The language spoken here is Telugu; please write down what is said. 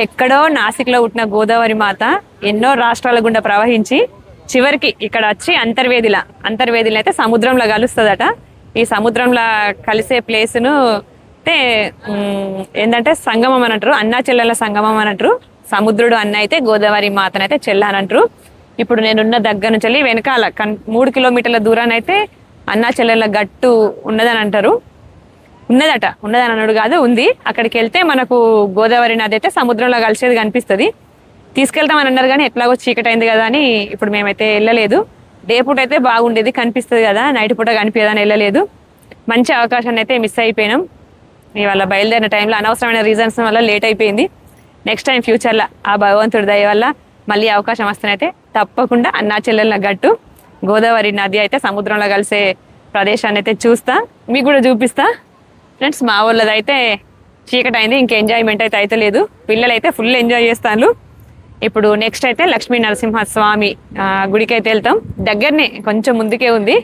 ఎక్కడో నాసిక్లో ఉట్టిన గోదావరి మాత ఎన్నో రాష్ట్రాల గుండా ప్రవహించి చివరికి ఇక్కడ వచ్చి అంతర్వేదిల అంతర్వేదిలో అయితే సముద్రంలో కలుస్తుందట. ఈ సముద్రంలో కలిసే ప్లేస్ను అంటే ఏంటంటే సంగమం అని అంటారు అన్నా చెల్లెల సంగమం అని అంటారు సముద్రుడు అన్న అయితే గోదావరి మాతనైతే అయితే అని అంటారు ఇప్పుడు నేనున్న దగ్గర నుంచి వెళ్ళి వెనకాల కన్ మూడు కిలోమీటర్ల దూరాన్ని అయితే అన్నా చెల్లెల గట్టు ఉన్నదని అంటారు. ఉన్నదట. ఉన్నదని అన్నాడు కాదు ఉంది. అక్కడికి వెళ్తే మనకు గోదావరి నది అయితే సముద్రంలో కలిసేది కనిపిస్తుంది. తీసుకెళ్తామని అన్నారు కానీ ఎట్లాగో చీకటి అయింది కదా అని ఇప్పుడు మేమైతే వెళ్ళలేదు. డే పూట అయితే బాగుండేది కనిపిస్తుంది కదా. నైట్ పూట కనిపించదని వెళ్ళలేదు. మంచి అవకాశాన్ని అయితే మిస్ అయిపోయినాం. ఇవాళ బయలుదేరిన టైంలో అనవసరమైన రీజన్స్ వల్ల లేట్ అయిపోయింది. నెక్స్ట్ టైం ఫ్యూచర్లో ఆ భగవంతుడి దయ వల్ల మళ్ళీ అవకాశం వస్తేనైతే తప్పకుండా అన్నా చెల్లెల గట్టు. గోదావరి నది అయితే సముద్రంలో కలిసే ప్రదేశాన్ని అయితే చూస్తా. మీకు కూడా చూపిస్తా. ఫ్రెండ్స్ మా వాళ్ళది అయితే చీకటి అయింది ఇంక ఎంజాయ్మెంట్ అయితే అయితే లేదు పిల్లలు అయితే ఫుల్ ఎంజాయ్ చేస్తాను ఇప్పుడు నెక్స్ట్ అయితే లక్ష్మీ నరసింహస్వామి ఆ, గుడికి అయితే వెళ్తాం. దగ్గరనే కొంచెం ముందుకే ఉంది.